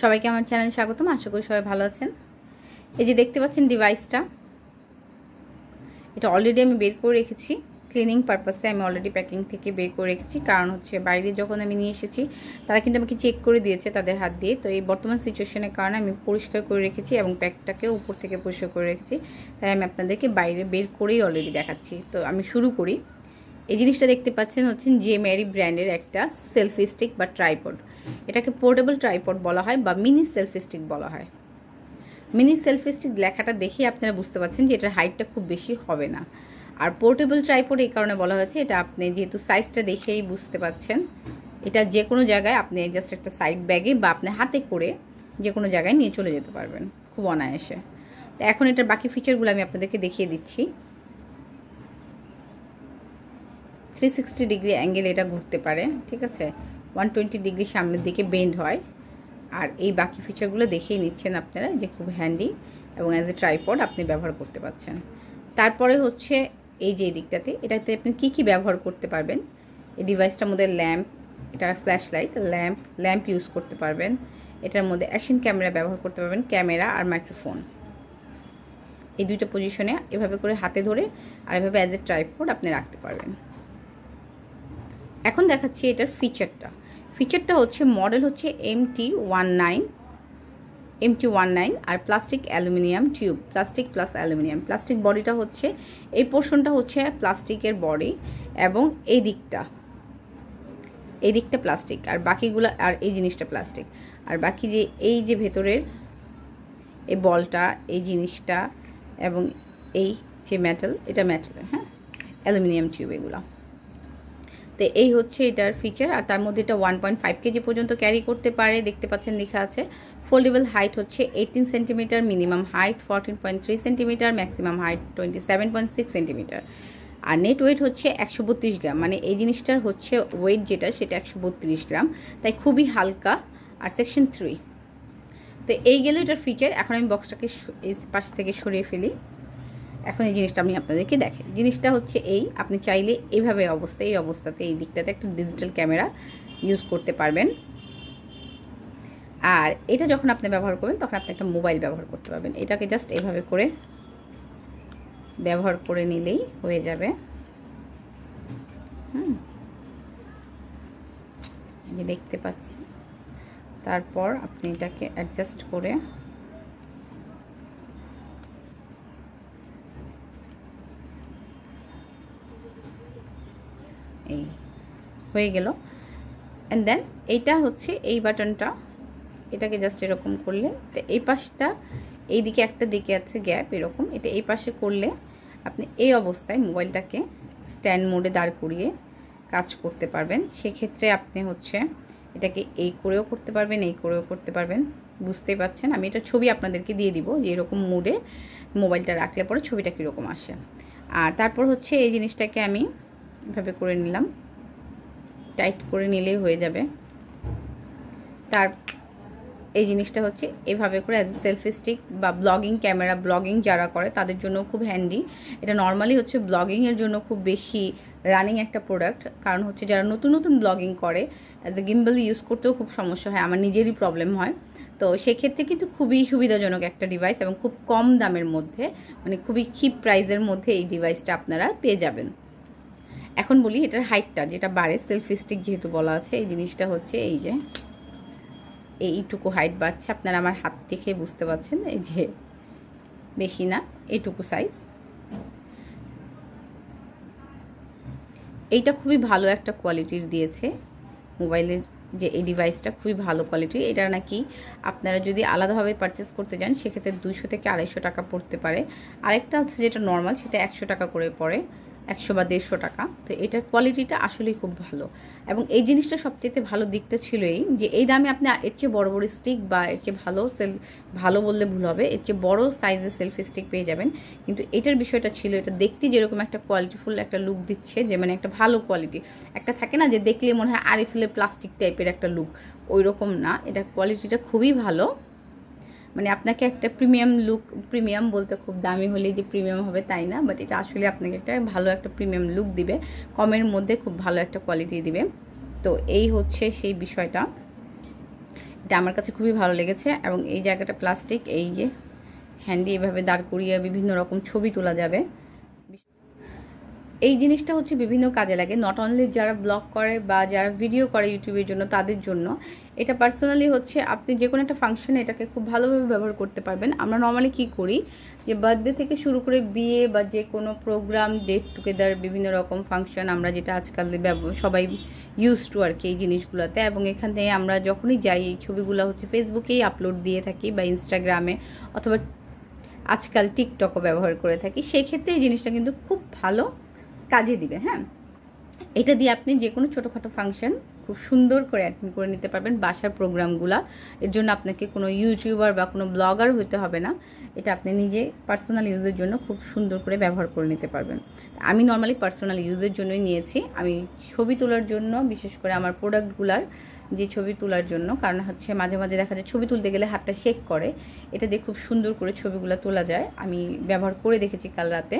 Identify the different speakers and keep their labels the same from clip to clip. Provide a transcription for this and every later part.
Speaker 1: সবাইকে আমার চ্যানেল স্বাগতম, আশা করি সবাই ভালো আছেন। এই যে দেখতে পাচ্ছেন ডিভাইসটা, এটা অলরেডি আমি বের করে রেখেছি। ক্লিনিং পারপাসে আমি অলরেডি প্যাকিং থেকে বের করে রেখেছি। কারণ হচ্ছে বাইরে যখন আমি নিয়ে এসেছি, তারা কিন্তু আমাকে চেক করে দিয়েছে তাদের হাত দিয়ে। তো এই বর্তমান সিচুয়েশনের কারণে আমি পরিষ্কার করে রেখেছি এবং প্যাকটাকে উপর থেকে পরিষ্কার করে রেখেছি। তাই আমি আপনাদেরকে বাইরে বের করেই অলরেডি দেখাচ্ছি। তো আমি শুরু করি। এই জিনিসটা দেখতে পাচ্ছেন হচ্ছেন জে ম্যারি ব্র্যান্ডের একটা সেলফি স্টিক বা ট্রাইপড এটাকে পোর্টেবল ট্রাইপড বলা হয় বা মিনি সেলফি স্টিক বলা হয়। মিনি সেলফি স্টিক লেখাটা দেখেই আপনারা বুঝতে পারছেন যে এটার হাইটটা খুব বেশি হবে না। আর পোর্টেবল ট্রাইপড এই কারণে বলা হয়েছে, এটা আপনি যেহেতু সাইজটা দেখেই বুঝতে পাচ্ছেন এটা যে কোনো জায়গায় আপনি জাস্ট একটা সাইড ব্যাগে বা আপনি হাতে করে যে কোনো জায়গায় নিয়ে চলে যেতে পারবেন, খুব অনায়াসে। তো এখন এটার বাকি ফিচারগুলো আমি আপনাদেরকে দেখিয়ে দিচ্ছি। থ্রি সিক্সটি ডিগ্রি অ্যাঙ্গেল এটা ঘুরতে পারে, ঠিক আছে? ওয়ান টোয়েন্টি ডিগ্রি সামনের দিকে বেন্ড হয়। আর এই বাকি ফিচারগুলো দেখেই নিচ্ছেন আপনারা, যে খুব হ্যান্ডি এবং অ্যাজ এ ট্রাইপড আপনি ব্যবহার করতে পারছেন। তারপরে হচ্ছে এই যে দিকটাতে, এটাতে আপনি কী কী ব্যবহার করতে পারবেন? এই ডিভাইসটার মধ্যে ল্যাম্প এটা flash light lamp lamp use করতে পারবেন। এটার মধ্যে অ্যাকশন ক্যামেরা ব্যবহার করতে পারবেন ক্যামেরা আর মাইক্রোফোন এই দুইটা পজিশনে এভাবে করে হাতে ধরে আর এভাবে অ্যাজ এ ট্রাইপড আপনি রাখতে পারবেন। এখন দেখাচ্ছি এটার ফিচারটা ফিচারটা হচ্ছে মডেল হচ্ছে M T one nine M T one nine আর plastic aluminium tube plastic plus aluminium plastic বডিটা হচ্ছে, এই পোর্শনটা হচ্ছে প্লাস্টিকের বডি এবং এই দিকটা। এই দিকটা প্লাস্টিক আর বাকিগুলো, আর এই জিনিসটা প্লাস্টিক আর বাকি যে, এই যে ভেতরের এই বলটা, এই জিনিসটা এবং এই যে মেটাল এটা মেটাল হ্যাঁ? অ্যালুমিনিয়াম টিউব এগুলো। তো এই হচ্ছে এটার ফিচার আর তার মধ্যে এটা ওয়ান পয়েন্ট ফাইভ কেজি পর্যন্ত ক্যারি করতে পারে। দেখতে পাচ্ছেন লেখা আছে ফোল্ডেবল হাইট হচ্ছে eighteen centimetre minimum height fourteen point three centimetre maximum height twenty seven point six centimetre আর নেট ওয়েট হচ্ছে একশো বত্রিশ গ্রাম মানে এই জিনিসটার হচ্ছে ওয়েট যেটা, সেটা একশো বত্রিশ গ্রাম। তাই খুবই হালকা, আর সেকশন থ্রি তো এই গেলে এটার ফিচার এখন আমি বক্সটাকে পাশ থেকে সরিয়ে ফেলি। এখন এই জিনিসটা আমি আপনাদেরকে দেখে জিনিসটা হচ্ছে এই, আপনি চাইলে এইভাবে অবস্থা, এই অবস্থাতে এই দিকটাতে একটা ডিজিটাল ক্যামেরা ইউজ করতে পারবেন। আর এটা যখন আপনি ব্যবহার করবেন, তখন আপনি একটা মোবাইল ব্যবহার করতে পারবেন। এটাকে জাস্ট এভাবে করে ব্যবহার করে নিলেই হয়ে যাবে। হুম। দেখতে পাচ্ছি তারপর আপনি এটাকে অ্যাডজাস্ট করে এই হয়ে গেল। অ্যান্ড দেন এইটা হচ্ছে এই বাটনটা। এটাকে জাস্ট এরকম করলে, তো এই পাশটা, এই দিকে একটা দিকে আছে গ্যাপ এরকম, এটা এই পাশে করলে আপনি এই অবস্থায় মোবাইলটাকে স্ট্যান্ড মোডে দাঁড় করিয়ে কাজ করতে পারবেন। সেক্ষেত্রে আপনি হচ্ছে এটাকে এই করেও করতে পারবেন, এই করেও করতে পারবেন। বুঝতেই পাচ্ছেন আমি এটা ছবি আপনাদেরকে দিয়ে দিব যে এরকম মোডে মোবাইলটা রাখলে পরে ছবিটা কীরকম আসে। আর তারপর হচ্ছে এই জিনিসটাকে আমি এভাবে করে নিলাম। টাইট করে নিলেই হয়ে যাবে। তার এই জিনিসটা হচ্ছে এভাবে করে অ্যাজ এ সেলফি স্টিক বা ব্লগিং ক্যামেরা ব্লগিং যারা করে তাদের জন্য খুব হ্যান্ডি এটা নর্মালি হচ্ছে ব্লগিংয়ের জন্য খুব বেশি রানিং একটা প্রোডাক্ট কারণ হচ্ছে যারা নতুন নতুন ব্লগিং করে অ্যাজ এ গিম্বল ইউজ করতেও খুব সমস্যা হয়, আমার নিজেরই প্রবলেম হয়। তো সেক্ষেত্রে কিন্তু খুবই সুবিধাজনক একটা ডিভাইস এবং খুব কম দামের মধ্যে মানে খুবই চিপ প্রাইসের মধ্যে এই ডিভাইসটা আপনারা পেয়ে যাবেন। এখন বলি এটার হাইটটা যেটা বাড়ে সেলফি স্টিক যেহেতু বলা আছে, এই জিনিসটা হচ্ছে এই যে, এইটুকু হাইট বাড়ছে। আপনারা আমার হাত থেকে বুঝতে পারছেন, এই যে বেশি না, এইটুকু সাইজ এইটা খুবই ভালো একটা কোয়ালিটির দিয়েছে। মোবাইলের যে এই ডিভাইসটা খুবই ভালো কোয়ালিটির এটা নাকি আপনারা যদি আলাদাভাবে পারচেস করতে যান, সেক্ষেত্রে দুশো থেকে আড়াইশো টাকা পড়তে পারে। আরেকটা হচ্ছে যেটা নর্মাল সেটা একশো টাকা করে পড়ে। একশো বা দেড়শো টাকা। তো এটার কোয়ালিটিটা আসলেই খুব ভালো। এবং এই জিনিসটা সবচেয়ে ভালো দিকটা ছিল এই যে এই দামে আপনি এর চেয়ে বড় বড় স্টিক বা এর চেয়ে ভালো সেল ভালো বললে ভুল হবে, এর চেয়ে বড় সাইজের সেলফি স্টিক পেয়ে যাবেন। কিন্তু এটার বিষয়টা ছিল, এটা দেখতে যেরকম একটা কোয়ালিটিফুল একটা লুক দিচ্ছে, যে মানে একটা ভালো কোয়ালিটি একটা থাকে না যে দেখলে মনে হয় আরিফিলের প্লাস্টিক টাইপের একটা লুক ওই রকম না। এটার কোয়ালিটিটা খুবই ভালো। মানে আপনাকে একটা প্রিমিয়াম লুক প্রিমিয়াম বলতে খুব দামি হলে যে প্রিমিয়াম হবে তাই না বাট এটা আসলে আপনাকে একটা ভালো একটা প্রিমিয়াম লুক দিবে। কমের মধ্যে খুব ভালো একটা কোয়ালিটি দিবে। তো এই হচ্ছে সেই বিষয়টা। এটা আমার কাছে খুবই ভালো লেগেছে এবং এই জায়গাটা প্লাস্টিক এই যে হ্যান্ডি এভাবে দাঁড় করিয়ে বিভিন্ন রকম ছবি তোলা যাবে। এই জিনিসটা হচ্ছে বিভিন্ন কাজে লাগে। নট অনলি যারা ব্লগ করে বা যারা ভিডিও করে ইউটিউবের জন্য, তাদের জন্য। এটা পার্সোনালি হচ্ছে আপনি যে কোনো একটা ফাংশনে এটাকে খুব ভালোভাবে ব্যবহার করতে পারবেন। আমরা নর্মালি কি করি? যে বার্থডে থেকে শুরু করে বিয়ে বা যে কোনো প্রোগ্রাম ডেট টুগেদার বিভিন্ন রকম ফাংশন আমরা যেটা আজকাল সবাই ইউজ টু আর কি এই জিনিসগুলোতে। এবং এখানে আমরা যখনই যাই, এই ছবিগুলো হচ্ছে ফেসবুকেই আপলোড দিয়ে থাকি বা ইনস্টাগ্রামে অথবা আজকাল টিকটকও ব্যবহার করে থাকি। সেক্ষেত্রে এই জিনিসটা কিন্তু খুব ভালো কাজে দিবে হ্যাঁ? এটা দিয়ে আপনি যে কোনো ছোটোখাটো ফাংশন খুব সুন্দর করে অ্যাটেন্ড করে নিতে পারবেন বাসার প্রোগ্রামগুলা এর জন্য আপনাকে কোনো ইউটিউবার বা কোনো ব্লগার হতে হবে না। এটা আপনি নিজে পার্সোনাল ইউজের জন্য খুব সুন্দর করে ব্যবহার করে নিতে পারবেন। আমি নর্মালি পার্সোনাল ইউজের জন্যই নিয়েছি। আমি ছবি তোলার জন্য বিশেষ করে আমার প্রোডাক্টগুলার যে ছবি তোলার জন্য, কারণ হচ্ছে মাঝে মাঝে দেখা যায় ছবি তুলতে গেলে হাতটা শেক করে। এটা দিয়ে খুব সুন্দর করে ছবিগুলো তোলা যায়। আমি ব্যবহার করে দেখেছি কাল রাতে।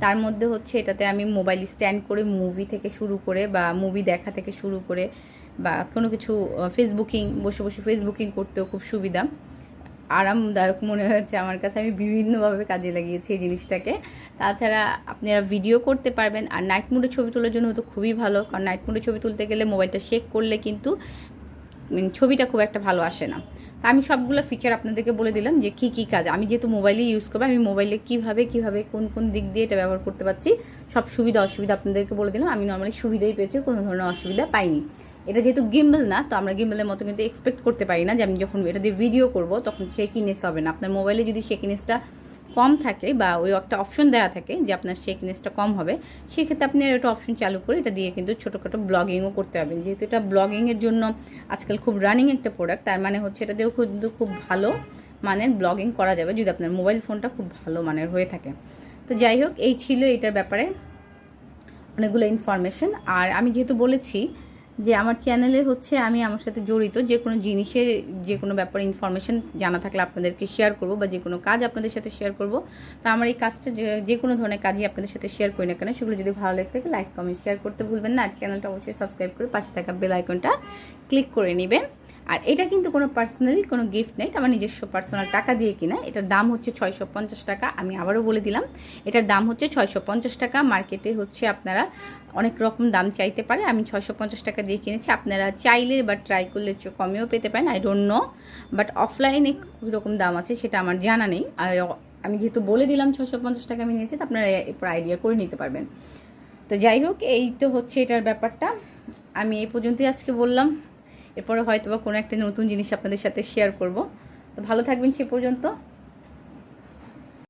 Speaker 1: তার মধ্যে হচ্ছে এটাতে আমি মোবাইল স্ট্যান্ড করে মুভি থেকে শুরু করে বা মুভি দেখা থেকে শুরু করে বা কোনো কিছু ফেসবুকিং বসে বসে ফেসবুকিং করতেও খুব সুবিধা। আরামদায়ক মনে হয়েছে আমার কাছে। আমি বিভিন্নভাবে কাজে লাগিয়েছি এই জিনিসটাকে। তাছাড়া আপনারা ভিডিও করতে পারবেন। আর নাইট মোডে ছবি তোলার জন্য তো খুবই ভালো। কারণ নাইট মোডে ছবি তুলতে গেলে মোবাইলটা শেক করলে কিন্তু উম, ছবিটা খুব একটা ভালো আসে না। তা আমি সবগুলো ফিচার আপনাদেরকে বলে দিলাম যে কী কী কাজ। আমি যেহেতু মোবাইলে ইউজ করব আমি মোবাইলে কীভাবে কীভাবে কোন কোন দিক দিয়ে এটা ব্যবহার করতে পারছি সব সুবিধা অসুবিধা আপনাদেরকে বলে দিলাম। আমি নর্মালি সুবিধাই পেয়েছি কোনো ধরনের অসুবিধা পাইনি। এটা যেহেতু গিম্বল না, তো আমরা গিম্বলের মতো কিন্তু এক্সপেক্ট করতে পারি না যে আমি যখন এটা দিয়ে ভিডিও করব, তখন শেকিনেস হবে না। আপনার মোবাইলে যদি শেকিনেসটা কম থাকে বা ওই একটা অপশন দেওয়া থাকে যে আপনার শেকিনেসটা কম হবে, সেক্ষেত্রে আপনি আর একটা অপশন চালু করে এটা দিয়ে কিন্তু ছোটোখাটো ব্লগিংও করতে পারবেন। যেহেতু এটা ব্লগিংয়ের জন্য আজকাল খুব রানিং একটা প্রোডাক্ট তার মানে হচ্ছে এটা দিয়েও কিন্তু খুব ভালো মানের ব্লগিং করা যাবে যদি আপনার মোবাইল ফোনটা খুব ভালো মানের হয়ে থাকে। তো যাই হোক, এই ছিল এটার ব্যাপারে অনেকগুলো ইনফরমেশন আর আমি যেহেতু বলেছি যে আমার চ্যানেলে হচ্ছে আমি আমার সাথে জড়িত, যে কোনো জিনিসের, যে কোনো ব্যাপারে ইনফরমেশান জানা থাকলে আপনাদেরকে শেয়ার করব বা যে কোনো কাজ আপনাদের সাথে শেয়ার করব। তা আমার এই কাজটা যে- কোনো ধরনের কাজই আপনাদের সাথে শেয়ার করি না কেন, সেগুলো যদি ভালো লাগে থাকে লাইক কমেন্ট শেয়ার করতে ভুলবেন না। আর চ্যানেলটা অবশ্যই সাবস্ক্রাইব করে পাশে থাকা বেল আইকনটা ক্লিক করে নেবেন। আর এটা কিন্তু কোনো পার্সোনালি কোনো গিফট নেই আমার নিজস্ব পার্সোনাল টাকা দিয়ে কিনা। এটার দাম হচ্ছে ছয়শো পঞ্চাশ টাকা, আমি আবারও বলে দিলাম। এটার দাম হচ্ছে ছয়শো পঞ্চাশ টাকা মার্কেটে হচ্ছে আপনারা অনেক রকম দাম চাইতে পারে। আমি ছয়শো পঞ্চাশ টাকা দিয়ে কিনেছি, আপনারা চাইলে বা ট্রাই করলে কমেও পেতে পারেন আই ডোন্ট নো বাট অফলাইনে কীরকম দাম আছে সেটা আমার জানা নেই। আমি যেহেতু বলে দিলাম ছশো পঞ্চাশ টাকা আমি নিয়েছি, তো আপনারা এরপর আইডিয়া করে নিতে পারবেন। তো যাই হোক, এই তো হচ্ছে এটার ব্যাপারটা। আমি এই পর্যন্তই আজকে বললাম। এরপরে হয়তো বা কোনো একটা নতুন জিনিস আপনাদের সাথে শেয়ার করব। তো ভালো থাকবেন সে পর্যন্ত।